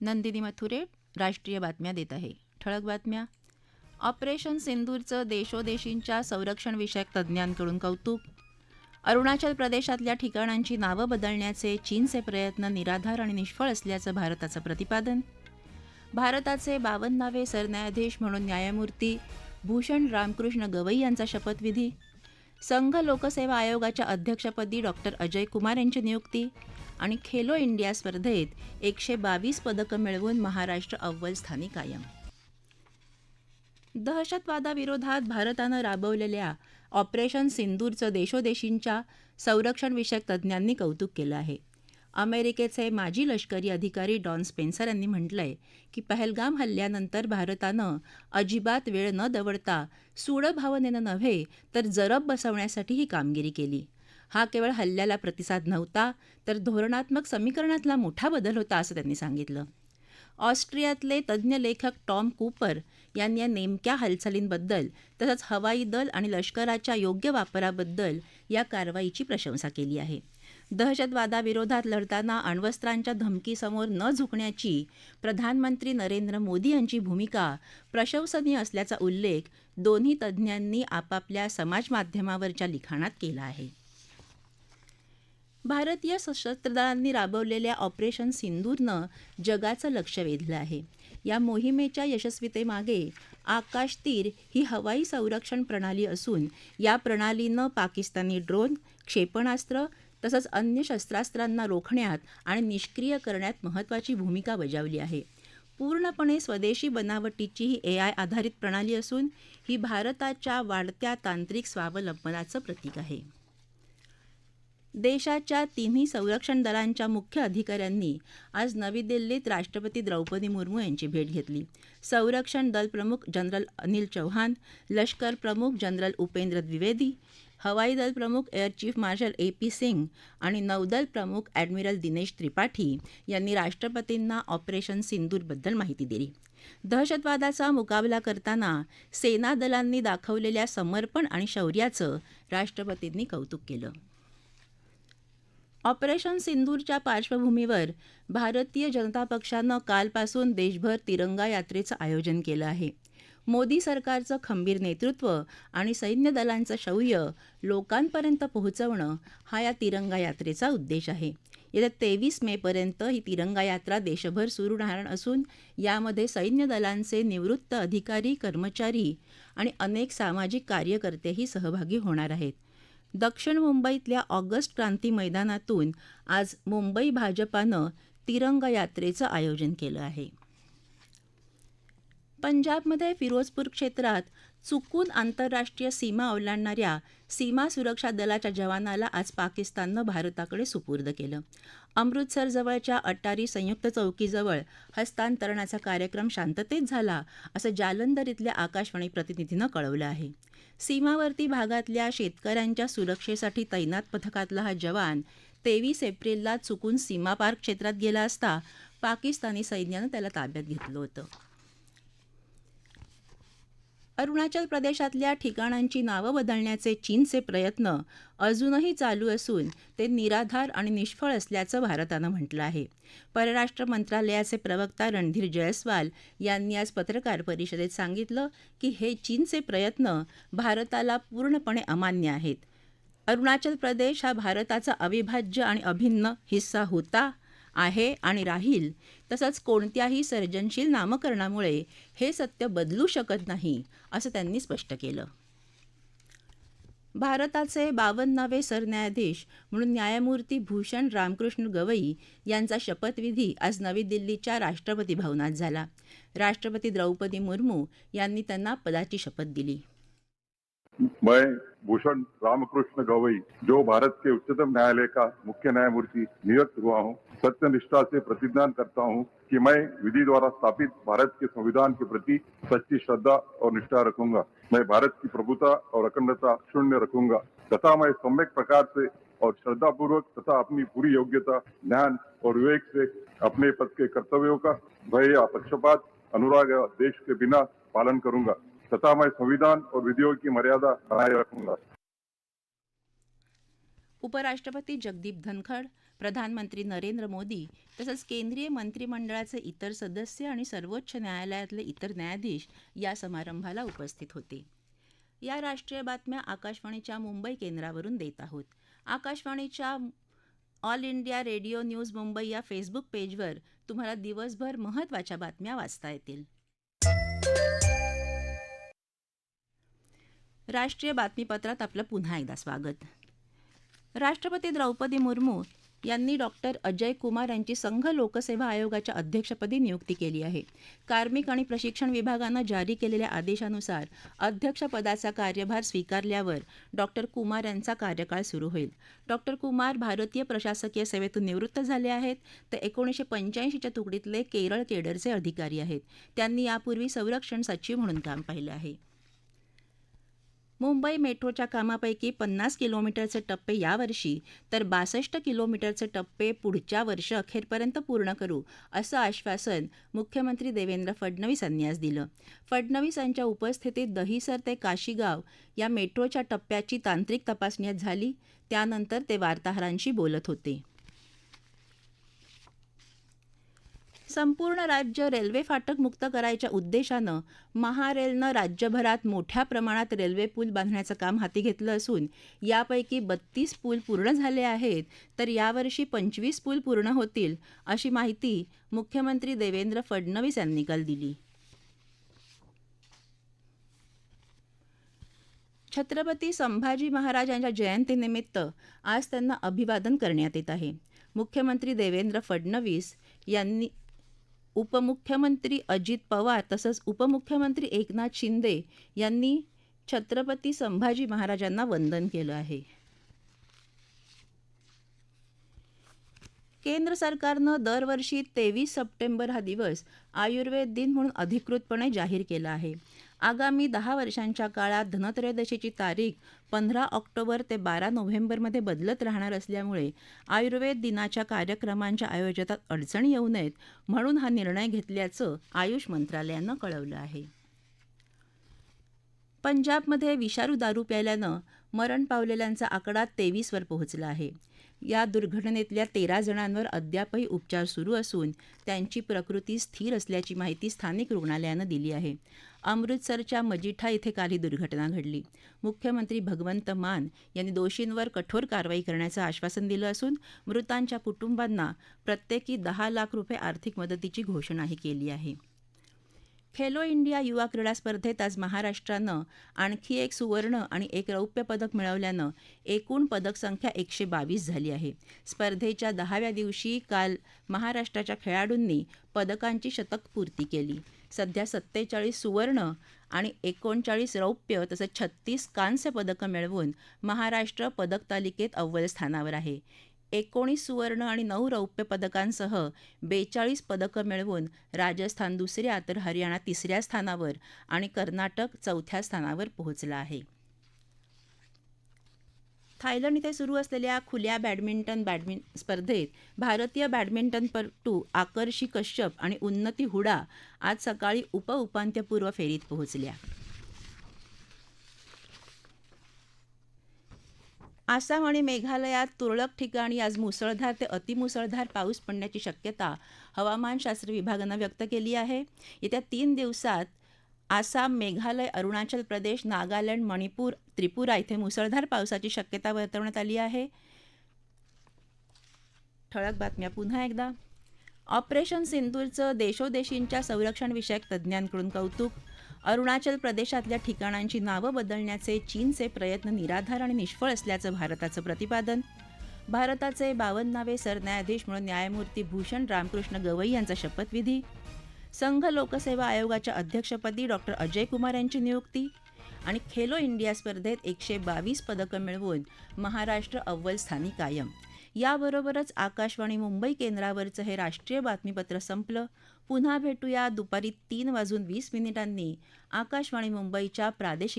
नंदिनी मथुरे राष्ट्रीय बातम्या देत आहे. ठळक बातम्या. ऑपरेशन सिंदूरचं देशोदेशींच्या संरक्षणविषयक तज्ज्ञांकडून कौतुक. अरुणाचल प्रदेशातल्या ठिकाणांची नावं बदलण्याचे चीनचे प्रयत्न निराधार आणि निष्फळ असल्याचं भारताचं प्रतिपादन. भारताचे बावन्नावे सरन्यायाधीश म्हणून न्यायमूर्ती भूषण रामकृष्ण गवई यांचा शपथविधी. संघ लोकसेवा आयोगाच्या अध्यक्षपदी डॉक्टर अजय कुमार यांची नियुक्ती. आणि खेलो इंडिया स्पर्धेत एकशे बावीस पदकं मिळवून महाराष्ट्र अव्वल स्थानी कायम. दहशतवादाविरोधात भारतानं राबवलेल्या ऑपरेशन सिंदूरचं देशोदेशींच्या संरक्षणविषयक तज्ज्ञांनी कौतुक केलं आहे. अमेरिकेचे माजी लष्करी अधिकारी डॉन स्पेन्सर यांनी म्हटलंय की पहलगाम हल्ल्यानंतर भारतानं अजिबात वेळ न दवडता सूड भावनेनं नव्हे तर जरब बसवण्यासाठी ही कामगिरी केली. हा केवळ हल्ल्याला प्रतिसाद नव्हता तर धोरणात्मक समीकरणातला मोठा बदल होता असं त्यांनी सांगितलं. ऑस्ट्रियातले तज्ज्ञ लेखक टॉम कूपर यांनी या नेमक्या हालचालींबद्दल तसंच हवाई दल आणि लष्कराच्या योग्य वापराबद्दल या कारवाईची प्रशंसा केली आहे. दहशतवादाविरोधात लढताना अण्वस्त्रांच्या धमकीसमोर न झुकण्याची प्रधानमंत्री नरेंद्र मोदी यांची भूमिका प्रशंसनीय असल्याचा उल्लेख दोन्ही तज्ज्ञांनी आपापल्या समाजमाध्यमावरच्या लिखाणात केला आहे. भारतीय सशस्त्र दलांनी राबवलेल्या ऑपरेशन सिंदूरनं जगाचं लक्ष वेधलं आहे. या मोहिमेच्या यशस्वीतेमागे आकाश तीर ही हवाई संरक्षण प्रणाली असून या प्रणालीनं पाकिस्तानी ड्रोन क्षेपणास्त्र तसंच अन्य शस्त्रास्त्रांना रोखण्यात आणि निष्क्रिय करण्यात महत्त्वाची भूमिका बजावली आहे. पूर्णपणे स्वदेशी बनावटीची ही ए आय आधारित प्रणाली असून ही भारताच्या वाढत्या तांत्रिक स्वावलंबनाचं प्रतीक आहे. देशाच्या तिन्ही संरक्षण दलांच्या मुख्य अधिकाऱ्यांनी आज नवी दिल्लीत राष्ट्रपती द्रौपदी मुर्मू यांची भेट घेतली. संरक्षण दल प्रमुख जनरल अनिल चौहान लष्कर प्रमुख जनरल उपेंद्र द्विवेदी हवाई दल प्रमुख air chief marshal A P Singh आणि नौदल प्रमुख ॲडमिरल दिनेश त्रिपाठी यांनी राष्ट्रपतींना ऑपरेशन सिंदूरबद्दल माहिती दिली. दहशतवादाचा मुकाबला करताना सेना दलांनी दाखवलेल्या समर्पण आणि शौर्याचं राष्ट्रपतींनी कौतुक केलं. ऑपरेशन सिंदूरच्या पार्श्वभूमीवर भारतीय जनता पक्षानं कालपासून देशभर तिरंगा यात्रेचं आयोजन केलं आहे. मोदी सरकारचं खंबीर नेतृत्व आणि सैन्य दलांचं शौर्य लोकांपर्यंत पोहोचवणं हा या तिरंगा यात्रेचा उद्देश आहे. येत्या तेवीस मेपर्यंत ही तिरंगा यात्रा देशभर सुरू राहणार असून यामध्ये सैन्य दलांचे निवृत्त अधिकारी कर्मचारी आणि अनेक सामाजिक कार्यकर्तेही सहभागी होणार आहेत. दक्षिण मुंबईतल्या ऑगस्ट क्रांती मैदानातून आज मुंबई भाजपानं तिरंगा यात्रेचं आयोजन केलं आहे. पंजाबमध्ये फिरोजपूर क्षेत्रात चुकून आंतरराष्ट्रीय सीमा ओलांडणाऱ्या सीमा सुरक्षा दलाच्या जवानाला आज पाकिस्ताननं भारताकडे सुपूर्द केलं. अमृतसरजवळच्या अटारी संयुक्त चौकीजवळ हस्तांतरणाचा कार्यक्रम शांततेत झाला असं जालंधर इथल्या आकाशवाणी प्रतिनिधीनं कळवलं आहे. सीमावर्ती भागातल्या शेतकऱ्यांच्या सुरक्षेसाठी तैनात पथकातला हा जवान तेवीस एप्रिलला चुकून सीमापार क्षेत्रात गेला असता पाकिस्तानी सैन्यानं त्याला ताब्यात घेतलं होतं. अरुणाचल प्रदेशातल्या ठिकाणांची नावं बदलण्याचे चीनचे प्रयत्न अजूनही चालू असून ते निराधार आणि निष्फळ असल्याचं भारतानं म्हटलं आहे. परराष्ट्र मंत्रालयाचे प्रवक्ता रणधीर जयस्वाल यांनी आज पत्रकार परिषदेत सांगितलं की हे चीनचे प्रयत्न भारताला पूर्णपणे अमान्य आहेत. अरुणाचल प्रदेश हा भारताचा अविभाज्य आणि अभिन्न हिस्सा होता. आहे आणि राहील. तसंच कोणत्याही सर्जनशील नामकरणामुळे हे सत्य बदलू शकत नाही असं त्यांनी स्पष्ट केलं. भारताचे बावन्नावे सरन्यायाधीश म्हणून न्यायमूर्ती भूषण रामकृष्ण गवई यांचा शपथविधी आज नवी दिल्लीच्या राष्ट्रपती भवनात झाला. राष्ट्रपती द्रौपदी मुर्मू यांनी त्यांना पदाची शपथ दिली. मैं भूषण रामकृष्ण गवई जो भारत के उच्चतम न्यायालय का मुख्य न्यायमूर्ति नियुक्त हुआ हूँ सत्य निष्ठा से प्रतिज्ञान करता हूँ कि मैं विधि द्वारा स्थापित भारत के संविधान के प्रति सच्ची श्रद्धा और निष्ठा रखूँगा। मैं भारत की प्रभुता और अखंडता शून्य रखूँगा। तथा मैं सम्यक प्रकार से और श्रद्धा पूर्वक तथा अपनी पूरी योग्यता, ज्ञान और विवेक से अपने पद के कर्तव्यों का भय या पक्षपात, अनुराग या देश के बिना पालन करूँगा। तथा मैं संविधान और विधियों की मर्यादा बनाए रखूँगा। उपराष्ट्रपती जगदीप धनखड प्रधानमंत्री नरेंद्र मोदी तसंच केंद्रीय मंत्रिमंडळाचे इतर सदस्य आणि सर्वोच्च न्यायालयातले इतर न्यायाधीश या समारंभाला उपस्थित होते. या राष्ट्रीय बातम्या आकाशवाणीच्या मुंबई केंद्रावरून देत आहोत. आकाशवाणीच्या All India Radio news Mumbai या फेसबुक पेजवर तुम्हाला दिवसभर महत्त्वाच्या बातम्या वाचता येतील. राष्ट्रीय बातमीपत्रात आपलं पुन्हा एकदा स्वागत. राष्ट्रपती द्रौपदी मुर्मू यांनी डॉक्टर अजय कुमार यांची संघ लोकसेवा आयोगाच्या अध्यक्षपदी नियुक्ती केली आहे. कार्मिक आणि प्रशिक्षण विभागानं जारी केलेल्या आदेशानुसार अध्यक्षपदाचा कार्यभार स्वीकारल्यावर डॉक्टर कुमार यांचा कार्यकाळ सुरू होईल. डॉक्टर कुमार भारतीय प्रशासकीय सेवेतून निवृत्त झाले आहेत. तर एकोणीसशे पंच्याऐंशीच्या तुकडीतले केरळ केडरचे अधिकारी आहेत. त्यांनी यापूर्वी संरक्षण सचिव म्हणून काम पाहिलं आहे. मुंबई मेट्रोच्या कामापैकी पन्नास किलोमीटरचे टप्पे यावर्षी तर बासष्ट किलोमीटरचे टप्पे पुढच्या वर्ष अखेरपर्यंत पूर्ण करू असं आश्वासन मुख्यमंत्री देवेंद्र फडणवीस यांनी आज दिलं. फडणवीस यांच्या उपस्थितीत दहिसर ते काशीगाव या मेट्रोच्या टप्प्याची तांत्रिक तपासणी झाली. त्यानंतर ते वार्ताहरांशी बोलत होते. संपूर्ण राज्य रेल्वे फाटक मुक्त करायच्या उद्देशानं महारेलनं राज्यभरात मोठ्या प्रमाणात रेल्वे पूल बांधण्याचं काम हाती घेतलं असून यापैकी बत्तीस पूल पूर्ण झाले आहेत. तर यावर्षी पंचवीस पूल पूर्ण होतील अशी माहिती मुख्यमंत्री देवेंद्र फडणवीस यांनी काल दिली. छत्रपती संभाजी महाराज यांच्या जयंतीनिमित्त आज त्यांना अभिवादन करण्यात येत आहे. मुख्यमंत्री देवेंद्र फडणवीस यांनी उपमुख्यमंत्री अजित पवार तसंच उपमुख्यमंत्री एकनाथ शिंदे यांनी छत्रपती संभाजी महाराजांना वंदन केलं आहे. केंद्र सरकारनं दरवर्षी तेवीस सप्टेंबर हा दिवस आयुर्वेद दिन म्हणून अधिकृतपणे जाहीर केला आहे. आगामी दहा वर्षांच्या काळात धनत्रयोदशीची तारीख पंधरा ऑक्टोबर ते बारा नोव्हेंबरमध्ये बदलत राहणार असल्यामुळे आयुर्वेद दिनाच्या कार्यक्रमांच्या आयोजनात अडचणी येऊ नयेत म्हणून हा निर्णय घेतल्याचं आयुष मंत्रालयानं कळवलं आहे. पंजाबमध्ये विषारू दारू प्यायल्यानं मरण पावलेल्यांचा आकडा तेवीसवर पोहोचला आहे. या दुर्घटनेतल्या तेरा जणांवर अद्यापही उपचार सुरू असून त्यांची प्रकृती स्थिर असल्याची माहिती स्थानिक रुग्णालयानं दिली आहे. अमृतसरच्या मजिठा इथे काल ही दुर्घटना घडली. मुख्यमंत्री भगवंत मान यांनी दोषींवर कठोर कारवाई करण्याचं आश्वासन दिलं असून मृतांच्या कुटुंबांना प्रत्येकी दहा लाख रुपये आर्थिक मदतीची घोषणाही केली आहे. खेलो इंडिया युवा क्रीडा स्पर्धेत आज महाराष्ट्रानं आणखी एक सुवर्ण आणि एक रौप्य पदक मिळवल्यानं एकूण पदक संख्या एकशे बावीस झाली आहे. स्पर्धेच्या दहाव्या दिवशी काल महाराष्ट्राच्या खेळाडूंनी पदकांची शतक पूर्ती केली. सध्या सत्तेचाळीस सुवर्ण आणि एकोणचाळीस रौप्य तसंच छत्तीस कांस्य पदकं मिळवून महाराष्ट्र पदक तालिकेत अव्वल स्थानावर आहे. एकोणीस सुवर्ण आणि नऊ रौप्य पदकांसह बेचाळीस पदकं मिळवून राजस्थान दुसऱ्या तर हरियाणा तिसऱ्या स्थानावर आणि कर्नाटक चौथ्या स्थानावर पोहोचला आहे. थायलंड इथे सुरू असलेल्या खुल्या बॅडमिंटन बॅडमिं स्पर्धेत भारतीय बॅडमिंटनपटू आकर्षी कश्यप आणि उन्नती हुडा आज सकाळी उपउपांत्यपूर्व फेरीत पोहोचल्या. आसाम आणि मेघालयात तुरळक ठिकाणी आज मुसळधार ते अतिमुसळधार पाऊस पडण्याची शक्यता हवामानशास्त्र विभागानं व्यक्त केली आहे. येत्या तीन दिवसात आसाम मेघालय अरुणाचल प्रदेश नागालँड मणिपूर त्रिपुरा इथे मुसळधार पावसाची शक्यता वर्तवण्यात आली आहे. ठळक बातम्या पुन्हा एकदा. ऑपरेशन सिंदूरचं देशोदेशींच्या संरक्षणविषयक तज्ज्ञांकडून कौतुक अरुणाचल प्रदेशातल्या ठिकाणांची नावं बदलण्याचे चीनचे प्रयत्न निराधार आणि निष्फळ असल्याचं भारताचं प्रतिपादन. भारताचे बावन्नावे सरन्यायाधीश म्हणून न्यायमूर्ती भूषण रामकृष्ण गवई यांचा शपथविधी. संघ लोकसेवा आयोगाच्या अध्यक्षपदी डॉक्टर अजय कुमार यांची नियुक्ती. आणि खेलो इंडिया स्पर्धेत एकशे बावीस पदकं मिळवून महाराष्ट्र अव्वल स्थानी कायम. याबरोबरच आकाशवाणी मुंबई केंद्रावरचं हे राष्ट्रीय बातमीपत्र संपलं. पुन्हा भेटूया दुपारी तीन वाजून वीस मिनिटांनी. आकाशवाणी मुंबईच्या प्रादेशिक